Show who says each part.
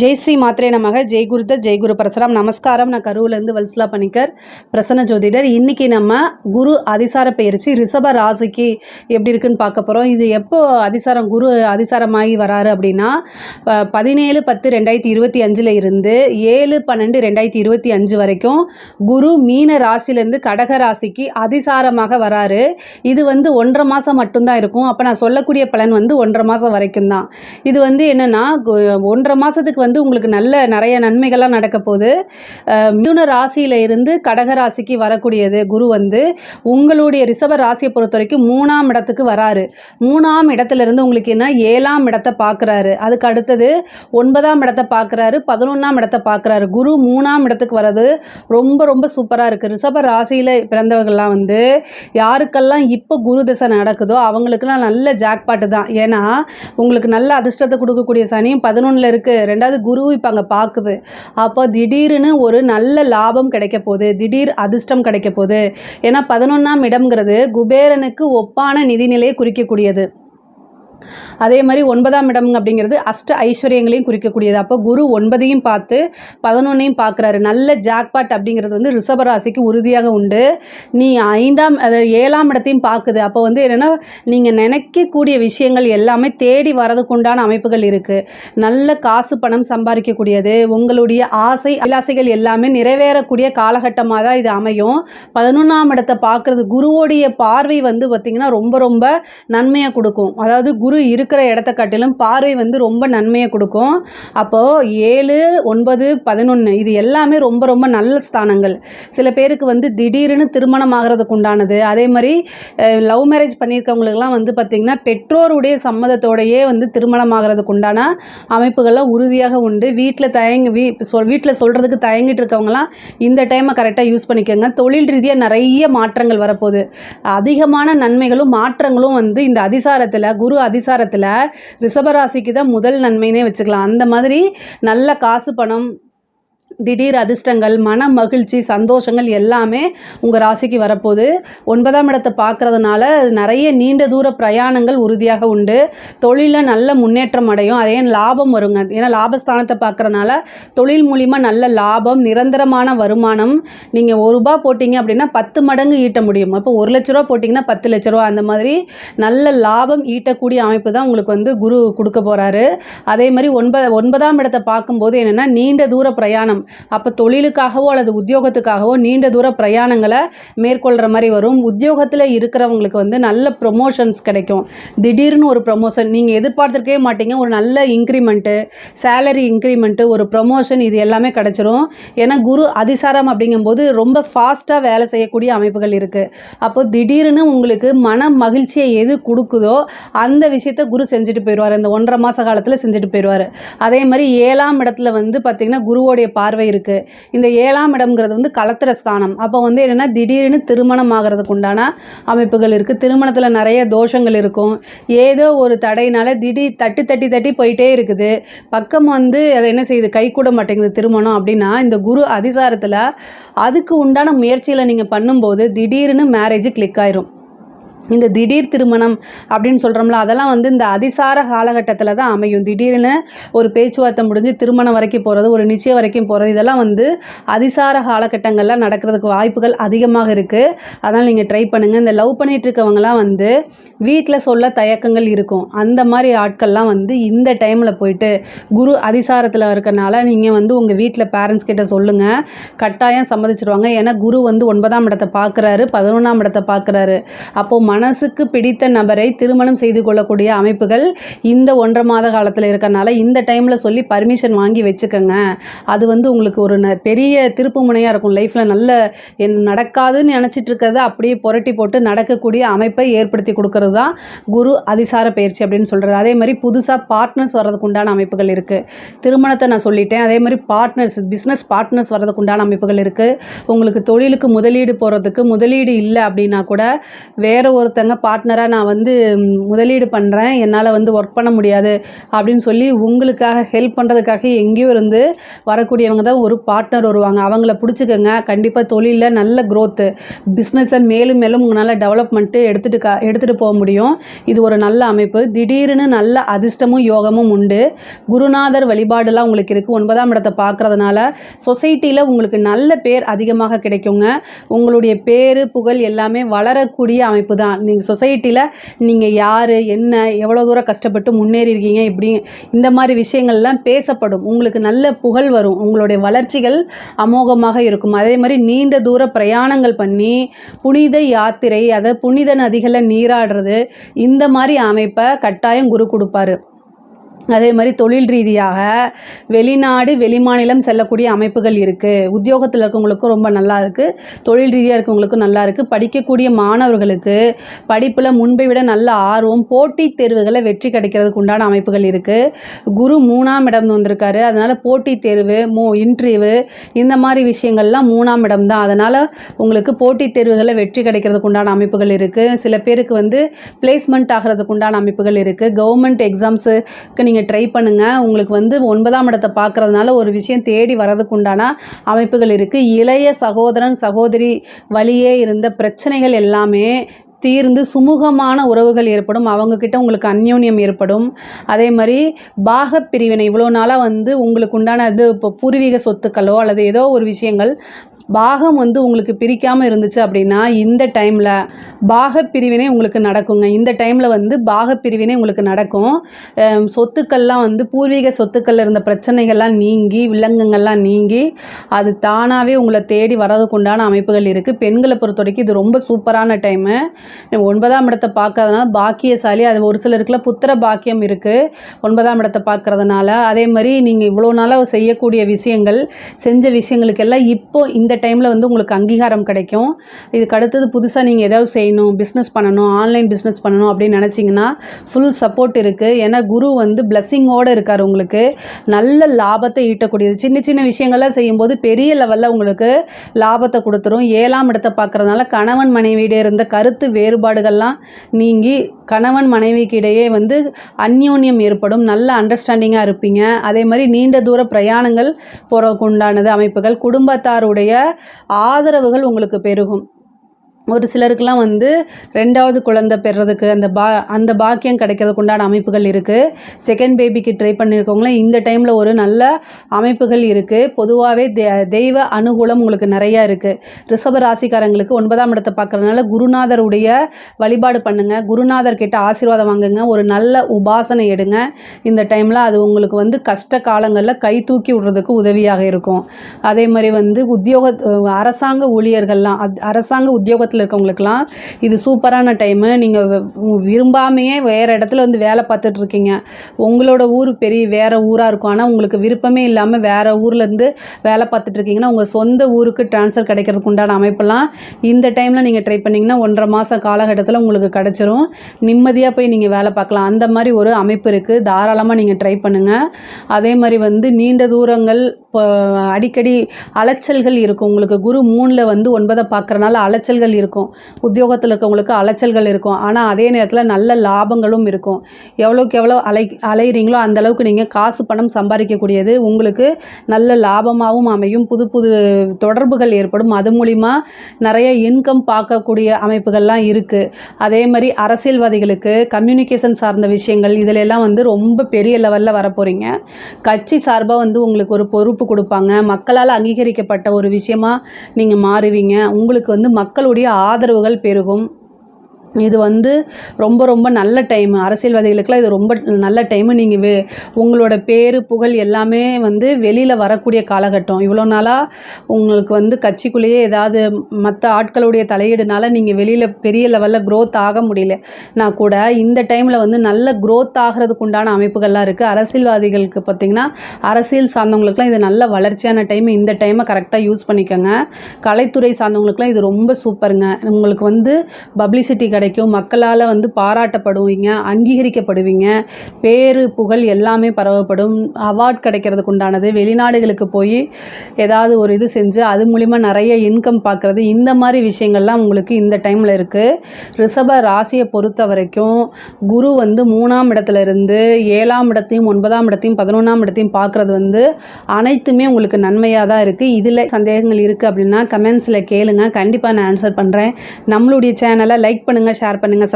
Speaker 1: ஜெய் ஸ்ரீ மாத்திரை நமக. ஜெய் குருத ஜெய் குரு பரசுராம். நமஸ்காரம். நான் கருவிலேருந்து வல்சலா பணிக்கர் பிரசன்ன ஜோதிடர். இன்றைக்கி நம்ம குரு அதிசார பயிற்சி ரிஷப ராசிக்கு எப்படி இருக்குன்னு பார்க்க போகிறோம் இது எப்போ அதிசாரம் குரு அதிசாரமாகி வராரு அப்படின்னா பதினேழு பத்து ரெண்டாயிரத்தி இருபத்தி அஞ்சில் இருந்து ஏழு பன்னெண்டு ரெண்டாயிரத்தி இருபத்தி அஞ்சு வரைக்கும் குரு மீன ராசிலேருந்து கடக ராசிக்கு அதிசாரமாக வராரு. இது வந்து ஒன்றரை மாதம் மட்டும்தான் இருக்கும். அப்போ நான் சொல்லக்கூடிய பலன் வந்து ஒன்றரை மாதம் வரைக்கும் தான் இது வந்து என்னென்னா ஒன்றரை மாதத்துக்கு வந்து உங்களுக்கு நல்ல நிறைய நன்மைகள்லாம் நடக்க போகுது மிதுன ராசியில இருந்து கடக ராசிக்கு வரக்கூடியது குரு வந்து உங்களுடைய ரிசர்வ ராசியை பொறுத்த வரைக்கும் மூணாம் இடத்துக்கு வராரு. மூணாம் இடத்துல இருந்து உங்களுக்கு என்ன? ஏழாம் இடத்தை பார்க்குறாரு. அதுக்கு அடுத்தது ஒன்பதாம் இடத்தை பார்க்குறாரு. பதினொன்றாம் இடத்தை பார்க்குறாரு. குரு மூணாம் இடத்துக்கு வர்றது ரொம்ப ரொம்ப சூப்பராக இருக்குது ரிஷப ராசியில் பிறந்தவர்கள்லாம் வந்து யாருக்கெல்லாம் இப்போ குரு திசை நடக்குதோ அவங்களுக்குலாம் நல்ல ஜாக்பாட்டு தான். ஏன்னா உங்களுக்கு நல்ல அதிர்ஷ்டத்தை கொடுக்கக்கூடிய சனியும் பதினொன்றில் இருக்குது ரெண்டாவது குரு இப்போ அங்கே பார்க்குது அப்போ திடீர்னு ஒரு நல்ல லாபம் கிடைக்க போகுது. திடீர் அதிர்ஷ்டம் கிடைக்க போகுது. ஏன்னா பதினொன்றாம் இடம்ங்கிறது குபேரனுக்கு ஒப்பான நிதிநிலையை குறிக்கக்கூடியது. அதே மாதிரி ஒன்பதாம் இடம் அப்படிங்கிறது அஷ்ட ஐஸ்வர்யங்களையும் குறிக்கக்கூடியது. அப்போ குரு ஒன்பதையும் பார்த்து பதினொன்னையும் பார்க்குறாரு. நல்ல ஜாக்பாட் அப்படிங்கிறது வந்து ரிஷபராசிக்கு உறுதியாக உண்டு. நீ ஐந்தாம் அதாவது ஏழாம் இடத்தையும் பார்க்குது. அப்போ வந்து என்னென்னா நீங்கள் நினைக்கக்கூடிய விஷயங்கள் எல்லாமே தேடி வரதுக்குண்டான அமைப்புகள் இருக்குது நல்ல காசு பணம் சம்பாதிக்கக்கூடியது. உங்களுடைய ஆசை அபிலாசைகள் எல்லாமே நிறைவேறக்கூடிய காலகட்டமாக தான் இது அமையும். பதினொன்றாம் இடத்தை பார்க்குறது குருவோடைய பார்வை வந்து பார்த்திங்கன்னா ரொம்ப ரொம்ப நன்மையாக கொடுக்கும். அதாவது குரு இருக்கிற இடத்த காட்டிலும் பார்வை வந்து ரொம்ப நன்மையை கொடுக்கும். அப்போது ஏழு ஒன்பது பதினொன்று இது எல்லாமே ரொம்ப ரொம்ப நல்ல ஸ்தானங்கள். சில பேருக்கு வந்து திடீர்னு திருமணம் ஆகிறதுக்கு உண்டானது. அதே மாதிரி லவ் மேரேஜ் பண்ணியிருக்கவங்களுக்குலாம் வந்து பார்த்திங்கன்னா பெற்றோருடைய சம்மதத்தோடையே வந்து திருமணம் ஆகிறதுக்கு உண்டான அமைப்புகள்லாம் உறுதியாக உண்டு. வீட்டில் தயங்கி வீ சொல் வீட்டில் சொல்கிறதுக்கு தயங்கிட்டு இருக்கவங்களாம் இந்த டைமை கரெக்டாக யூஸ் பண்ணிக்கோங்க. தொழில் ரீதியாக நிறைய மாற்றங்கள் வரப்போகுது. அதிகமான நன்மைகளும் மாற்றங்களும் வந்து இந்த அதிசாரத்தில் குரு அதிசாரத்தில் ரிஷபராசிக்கு தான் முதல் நன்மைனே வச்சுக்கலாம். அந்த மாதிரி நல்ல காசு பணம் திடீர் அதிர்ஷ்டங்கள் மன மகிழ்ச்சி சந்தோஷங்கள் எல்லாமே உங்கள் ராசிக்கு வரப்போகுது. ஒன்பதாம் இடத்தை பார்க்குறதுனால நிறைய நீண்ட தூர பிரயாணங்கள் உறுதியாக உண்டு. தொழிலில் நல்ல முன்னேற்றம் அடையும். அதே லாபம் வருங்க. ஏன்னா லாபஸ்தானத்தை பார்க்குறனால தொழில் மூலிமா நல்ல லாபம் நிரந்தரமான வருமானம். நீங்கள் ஒரு ரூபா போட்டிங்க அப்படின்னா பத்து மடங்கு ஈட்ட முடியும். அப்போ ஒரு லட்ச ரூபா போட்டிங்கன்னா பத்து லட்ச ரூபா. அந்த மாதிரி நல்ல லாபம் ஈட்டக்கூடிய அமைப்பு தான் உங்களுக்கு வந்து குரு கொடுக்க போகிறாரு அதே மாதிரி ஒன்பது ஒன்பதாம் இடத்தை பார்க்கும்போது என்னென்னா நீண்ட தூர பிரயாணம். அப்போ தொழிலுக்காகவோ அல்லது உத்தியோகத்துக்காகவோ நீண்ட தூர பிரயாணங்களை மேற்கொள்கிற மாதிரி வரும். உத்தியோகத்தில் இருக்கிறவங்களுக்கு வந்து நல்ல ப்ரொமோஷன்ஸ் கிடைக்கும். திடீர்னு ஒரு ப்ரொமோஷன் நீங்கள் எதிர்பார்த்துருக்கவே மாட்டீங்க. ஒரு நல்ல இன்க்ரிமெண்ட்டு சேலரி இன்க்ரிமெண்ட்டு ஒரு ப்ரொமோஷன் இது எல்லாமே கிடச்சிரும். ஏன்னா குரு அதிசாரம் அப்படிங்கும்போது ரொம்ப ஃபாஸ்ட்டாக வேலை செய்யக்கூடிய அமைப்புகள் இருக்குது அப்போ திடீர்னு உங்களுக்கு மன மகிழ்ச்சியை எது கொடுக்குதோ அந்த விஷயத்த குரு செஞ்சுட்டு போயிடுவார். இந்த ஒன்றரை மாத காலத்தில் செஞ்சுட்டு போயிடுவார். அதே மாதிரி ஏழாம் இடத்துல வந்து பார்த்திங்கன்னா குருவோடைய பார்வை இருக்குது இந்த ஏழாம் இடம்ங்கிறது வந்து கலத்திர ஸ்தானம். அப்போ வந்து என்னென்னா திடீர்னு திருமணம் ஆகிறதுக்கு உண்டான அமைப்புகள் இருக்குது திருமணத்தில் நிறைய தோஷங்கள் இருக்கும். ஏதோ ஒரு தடையினால திடீர் தட்டி தட்டி தட்டி போயிட்டே இருக்குது. பக்கம் வந்து அதை என்ன செய்யுது? கை கூட மாட்டேங்குது திருமணம் அப்படின்னா இந்த குரு அதிசாரத்தில் அதுக்கு உண்டான முயற்சியில் நீங்கள் பண்ணும்போது திடீர்னு மேரேஜ் கிளிக் ஆயிரும். இந்த திடீர் திருமணம் அப்படின்னு சொல்கிறோம்ல அதெல்லாம் வந்து இந்த அதிசார காலகட்டத்தில் தான் அமையும். திடீர்னு ஒரு பேச்சுவார்த்தை முடிஞ்சு திருமணம் வரைக்கும் போகிறது ஒரு நிச்சயம் வரைக்கும் போகிறது இதெல்லாம் வந்து அதிசார காலகட்டங்களில் நடக்கிறதுக்கு வாய்ப்புகள் அதிகமாக இருக்குது அதனால் நீங்கள் ட்ரை பண்ணுங்கள் இந்த லவ் பண்ணிகிட்டு இருக்கவங்கலாம் வந்து வீட்டில் சொல்ல தயக்கங்கள் இருக்கும். அந்த மாதிரி ஆட்கள்லாம் வந்து இந்த டைமில் போயிட்டு குரு அதிசாரத்தில் இருக்கறனால நீங்கள் வந்து உங்கள் வீட்டில் பேரண்ட்ஸ் கிட்ட சொல்லுங்கள் கட்டாயம் சம்மதிச்சிருவாங்க. ஏன்னா குரு வந்து ஒன்பதாம் இடத்தை பார்க்குறாரு பதினொன்றாம் இடத்தை பார்க்குறாரு. அப்போது மனசுக்கு பிடித்த நபரை திருமணம் செய்து கொள்ளக்கூடிய அமைப்புகள் இந்த ஒன்றரை மாத காலத்தில் இருக்கறனால இந்த டைமில் சொல்லி பர்மிஷன் வாங்கி வச்சுக்கோங்க. அது வந்து உங்களுக்கு ஒரு ந- பெரிய திருப்பு முனையாக இருக்கும். லைஃப்பில் நல்ல என் நடக்காதுன்னு நினச்சிட்டு இருக்கிறத அப்படியே புரட்டி போட்டு நடக்கக்கூடிய அமைப்பை ஏற்படுத்தி கொடுக்கறது தான் குரு அதிசார பயிற்சி அப்படின்னு சொல்கிறது அதே மாதிரி புதுசாக பார்ட்னர்ஸ் வர்றதுக்கு உண்டான அமைப்புகள் இருக்குது திருமணத்தை நான் சொல்லிட்டேன். அதே மாதிரி பார்ட்னர்ஸ் பிஸ்னஸ் பார்ட்னர்ஸ் வர்றதுக்கு உண்டான அமைப்புகள் இருக்குது உங்களுக்கு தொழிலுக்கு முதலீடு போகிறதுக்கு முதலீடு இல்லை அப்படின்னா கூட வேறு ஒரு ஒருத்தங்க பார்ட்னராக நான் வந்து முதலீடு பண்ணுறேன் என்னால் வந்து ஒர்க் பண்ண முடியாது அப்படின்னு சொல்லி உங்களுக்காக ஹெல்ப் பண்ணுறதுக்காக எங்கேயோ இருந்து வரக்கூடியவங்க தான் ஒரு பார்ட்னர் வருவாங்க. அவங்கள பிடிச்சிக்கோங்க. கண்டிப்பாக தொழிலில் நல்ல க்ரோத்து பிஸ்னஸை மேலும் மேலும் உங்களால் டெவலப்மெண்ட்டு எடுத்துகிட்டு கா எடுத்துகிட்டு போக முடியும். இது ஒரு நல்ல அமைப்பு. திடீர்னு நல்ல அதிர்ஷ்டமும் யோகமும் உண்டு. குருநாதர் வழிபாடுலாம் உங்களுக்கு இருக்குது ஒன்பதாம் இடத்தை பார்க்குறதுனால சொசைட்டியில் உங்களுக்கு நல்ல பேர் அதிகமாக கிடைக்குங்க. உங்களுடைய பேர் புகழ் எல்லாமே வளரக்கூடிய அமைப்பு தான். நீங்கள் சொசைட்டியில் நீங்கள் யார் என்ன எவ்வளோ தூரம் கஷ்டப்பட்டு முன்னேறி இருக்கீங்க இப்படி இந்த மாதிரி விஷயங்கள்லாம் பேசப்படும். உங்களுக்கு நல்ல புகழ் வரும். உங்களுடைய வளர்ச்சிகள் அமோகமாக இருக்கும். அதே மாதிரி நீண்ட தூர பிரயாணங்கள் பண்ணி புனித யாத்திரை அதை புனித நதிகளில் நீராடுறது இந்த மாதிரி அமைப்பை கட்டாயம் குரு கொடுப்பாரு. அதே மாதிரி தொழில் ரீதியாக வெளிநாடு வெளிமாநிலம் செல்லக்கூடிய அமைப்புகள் இருக்குது உத்தியோகத்தில் இருக்கவங்களுக்கும் ரொம்ப நல்லா இருக்குது தொழில் ரீதியாக இருக்கவங்களுக்கும் நல்லா இருக்குது படிக்கக்கூடிய மாணவர்களுக்கு படிப்பில் முன்பை விட நல்ல ஆர்வம் போட்டித் தேர்வுகளை வெற்றி கிடைக்கிறதுக்கு உண்டான அமைப்புகள் இருக்குது குரு மூணாம் இடம் வந்திருக்காரு. அதனால் போட்டித் தேர்வு மூ இன்டர்வியூ இந்த மாதிரி விஷயங்கள்லாம் மூணாம் இடம் தான். அதனால் உங்களுக்கு போட்டித் தேர்வுகளை வெற்றி கிடைக்கிறதுக்கு உண்டான அமைப்புகள் இருக்குது சில பேருக்கு வந்து பிளேஸ்மெண்ட் ஆகிறதுக்கு உண்டான அமைப்புகள் இருக்குது கவர்மெண்ட் எக்ஸாம்ஸுக்கு நீங்கள் நீங்கள் ட்ரை பண்ணுங்கள் உங்களுக்கு வந்து ஒன்பதாம் இடத்தை பார்க்குறதுனால ஒரு விஷயம் தேடி வர்றதுக்கு உண்டான அமைப்புகள் இருக்குது இளைய சகோதரன் சகோதரி வழியே இருந்த பிரச்சனைகள் எல்லாமே தீர்ந்து சுமூகமான உறவுகள் ஏற்படும். அவங்கக்கிட்ட உங்களுக்கு அந்யோன்யம் ஏற்படும். அதே மாதிரி பாக பிரிவினை இவ்வளோ நாளாக வந்து உங்களுக்கு உண்டான இது இப்போ பூர்வீக சொத்துக்களோ அல்லது ஏதோ ஒரு விஷயங்கள் பாகம் வந்து உங்களுக்கு பிரிக்காமல் இருந்துச்சு அப்படின்னா இந்த டைமில் பாகப் பிரிவினை உங்களுக்கு நடக்குங்க. இந்த டைமில் வந்து பாகப் பிரிவினை உங்களுக்கு நடக்கும். சொத்துக்கள்லாம் வந்து பூர்வீக சொத்துக்களில் இருந்த பிரச்சனைகள்லாம் நீங்கி வில்லங்கங்கள்லாம் நீங்கி அது தானாகவே உங்களை தேடி வரதுக்குண்டான அமைப்புகள் இருக்குது பெண்களை பொறுத்த வரைக்கும் இது ரொம்ப சூப்பரான டைமு ஒன்பதாம் இடத்தை பார்க்கறதுனால பாக்கியசாலி அது ஒரு சிலருக்குள்ள புத்திர பாக்கியம் இருக்குது ஒன்பதாம் இடத்தை பார்க்கறதுனால அதே மாதிரி நீங்கள் இவ்வளோ நாளாக செய்யக்கூடிய விஷயங்கள் செஞ்ச விஷயங்களுக்கெல்லாம் இப்போ இந்த டைமில் வந்து உங்களுக்கு அங்கீகாரம் கிடைக்கும். இதுக்கு அடுத்தது புதுசாக நீங்கள் ஏதாவது செய்யணும் பிஸ்னஸ் பண்ணணும் ஆன்லைன் பிஸ்னஸ் பண்ணணும் அப்படின்னு நினச்சிங்கன்னா ஃபுல் சப்போர்ட் இருக்குது ஏன்னா குரு வந்து பிளஸ்ஸிங்கோடு இருக்கார் உங்களுக்கு. நல்ல லாபத்தை ஈட்டக்கூடியது. சின்ன சின்ன விஷயங்கள்லாம் செய்யும்போது பெரிய லெவலில் உங்களுக்கு லாபத்தை கொடுத்துரும். ஏழாம் இடத்தை பார்க்குறதுனால கணவன் மனைவியிட இருந்த கருத்து வேறுபாடுகள்லாம் நீங்கி கணவன் மனைவிக்கு இடையே வந்து அந்யோன்யம் ஏற்படும். நல்ல அண்டர்ஸ்டாண்டிங்காக இருப்பீங்க. அதே மாதிரி நீண்ட தூர பிரயாணங்கள் போகிறதுக்கு உண்டானது அமைப்புகள். குடும்பத்தாருடைய ஆதரவுகள் உங்களுக்கு பெருகும். ஒரு சிலருக்கெலாம் வந்து ரெண்டாவது குழந்தை பெறுறதுக்கு அந்த பா அந்த பாக்கியம் கிடைக்கிறதுக்கு உண்டான அமைப்புகள் இருக்குது செகண்ட் பேபிக்கு ட்ரை பண்ணியிருக்கவங்களாம் இந்த டைமில் ஒரு நல்ல அமைப்புகள் இருக்குது பொதுவாகவே தெ தெய்வ அனுகூலம் உங்களுக்கு நிறையா இருக்குது ரிஷப ராசிக்காரங்களுக்கு ஒன்பதாம் இடத்தை பார்க்குறதுனால குருநாதருடைய வழிபாடு பண்ணுங்கள் குருநாதர் கிட்ட ஆசீர்வாதம் வாங்குங்க. ஒரு நல்ல உபாசனை எடுங்க. இந்த டைமில் அது உங்களுக்கு வந்து கஷ்ட காலங்களில் கை தூக்கி விடுறதுக்கு உதவியாக இருக்கும். அதே மாதிரி வந்து உத்தியோக அரசாங்க ஊழியர்கள்லாம் அரசாங்க உத்தியோகத்தில் இருக்கவங்களுக்குலாம் இது சூப்பரான டைமு நீங்கள் விரும்பாமையே வேறு இடத்துல வந்து வேலை பார்த்துட்ருக்கீங்க உங்களோட ஊர் பெரிய வேறு ஊராக இருக்கும். ஆனால் உங்களுக்கு விருப்பமே இல்லாமல் வேறு ஊர்லேருந்து வேலை பார்த்துட்டு இருக்கீங்கன்னா உங்கள் சொந்த ஊருக்கு ட்ரான்ஸ்ஃபர் கிடைக்கிறதுக்கு உண்டான அமைப்பெல்லாம் இந்த டைமில் நீங்கள் ட்ரை பண்ணிங்கன்னா ஒன்றரை மாத காலகட்டத்தில் உங்களுக்கு கிடச்சிரும். நிம்மதியாக போய் நீங்கள் வேலை பார்க்கலாம். அந்த மாதிரி ஒரு அமைப்பு இருக்குது தாராளமாக நீங்கள் ட்ரை பண்ணுங்கள் அதே மாதிரி வந்து நீண்ட தூரங்கள் இப்போ அடிக்கடி அலைச்சல்கள் இருக்கும். உங்களுக்கு குரு மூணில் வந்து ஒன்பதை பார்க்குறனால அலைச்சல்கள் இருக்கும் இருக்கும். உத்தியோகத்தில் இருக்கவங்களுக்கு அலைச்சல்கள் இருக்கும். ஆனால் அதே நேரத்தில் நல்ல லாபங்களும் இருக்கும். எவ்வளோக்கு எவ்வளோ அலை அலைகிறீங்களோ அந்தளவுக்கு நீங்கள் காசு பணம் சம்பாதிக்கக்கூடியது உங்களுக்கு நல்ல லாபமாகவும் அமையும். புது புது தொடர்புகள் ஏற்படும். அது மூலிமா நிறைய இன்கம் பார்க்கக்கூடிய அமைப்புகள்லாம் இருக்குது அதே மாதிரி அரசியல்வாதிகளுக்கு கம்யூனிகேஷன் சார்ந்த விஷயங்கள் இதிலெல்லாம் வந்து ரொம்ப பெரிய லெவலில் வரப்போகிறீங்க கட்சி சார்பாக வந்து உங்களுக்கு ஒரு பொறுப்பு கொடுப்பாங்க. மக்களால் அங்கீகரிக்கப்பட்ட ஒரு விஷயமா நீங்கள் மாறுவீங்க. உங்களுக்கு வந்து மக்களுடைய ஆதரவுகள் பெருகும். இது வந்து ரொம்ப ரொம்ப நல்ல டைமு அரசியல்வாதிகளுக்கெல்லாம் இது ரொம்ப நல்ல டைமு நீங்கள் வே உங்களோட பேர் புகழ் எல்லாமே வந்து வெளியில் வரக்கூடிய காலகட்டம். இவ்வளோ நாளாக உங்களுக்கு வந்து கட்சிக்குள்ளேயே ஏதாவது மற்ற ஆட்களுடைய தலையீடுனால நீங்கள் வெளியில் பெரிய லெவலில் க்ரோத் ஆக முடியல. நான் கூட இந்த டைமில் வந்து நல்ல க்ரோத் ஆகிறதுக்கு உண்டான அமைப்புகள்லாம் இருக்குது அரசியல்வாதிகளுக்கு பார்த்திங்கன்னா அரசியல் சார்ந்தவங்களுக்குலாம் இது நல்ல வளர்ச்சியான டைம் இந்த டைமை கரெக்டாக யூஸ் பண்ணிக்கோங்க. கலைத்துறை சார்ந்தவங்களுக்குலாம் இது ரொம்ப சூப்பருங்க உங்களுக்கு வந்து பப்ளிசிட்டி கிடையாது கிடைக்கும். மக்களால் வந்து பாராட்டப்படுவீங்க அங்கீகரிக்கப்படுவீங்க. பேரு புகழ் எல்லாமே பரவப்படும். அவார்ட் கிடைக்கிறதுக்கு உண்டானது வெளிநாடுகளுக்கு போய் ஏதாவது ஒரு இது செஞ்சு அது மூலிமா நிறைய இன்கம் பார்க்குறது. இந்த மாதிரி விஷயங்கள்லாம் உங்களுக்கு இந்த டைமில் இருக்குது ரிஷப ராசியை பொறுத்த வரைக்கும் குரு வந்து மூணாம் இடத்துல இருந்து ஏழாம் இடத்தையும் ஒன்பதாம் இடத்தையும் பதினொன்றாம் இடத்தையும் பார்க்குறது வந்து அனைத்துமே உங்களுக்கு நன்மையாக தான் இருக்குது இதில் சந்தேகங்கள் இருக்குது அப்படின்னா கமெண்ட்ஸில் கேளுங்க. கண்டிப்பாக நான் ஆன்சர் பண்ணுறேன் நம்மளுடைய சேனலை லைக் பண்ணுங்கள் ஷேர் பண்ணுங்கள் சப்ஸ்கிரைப்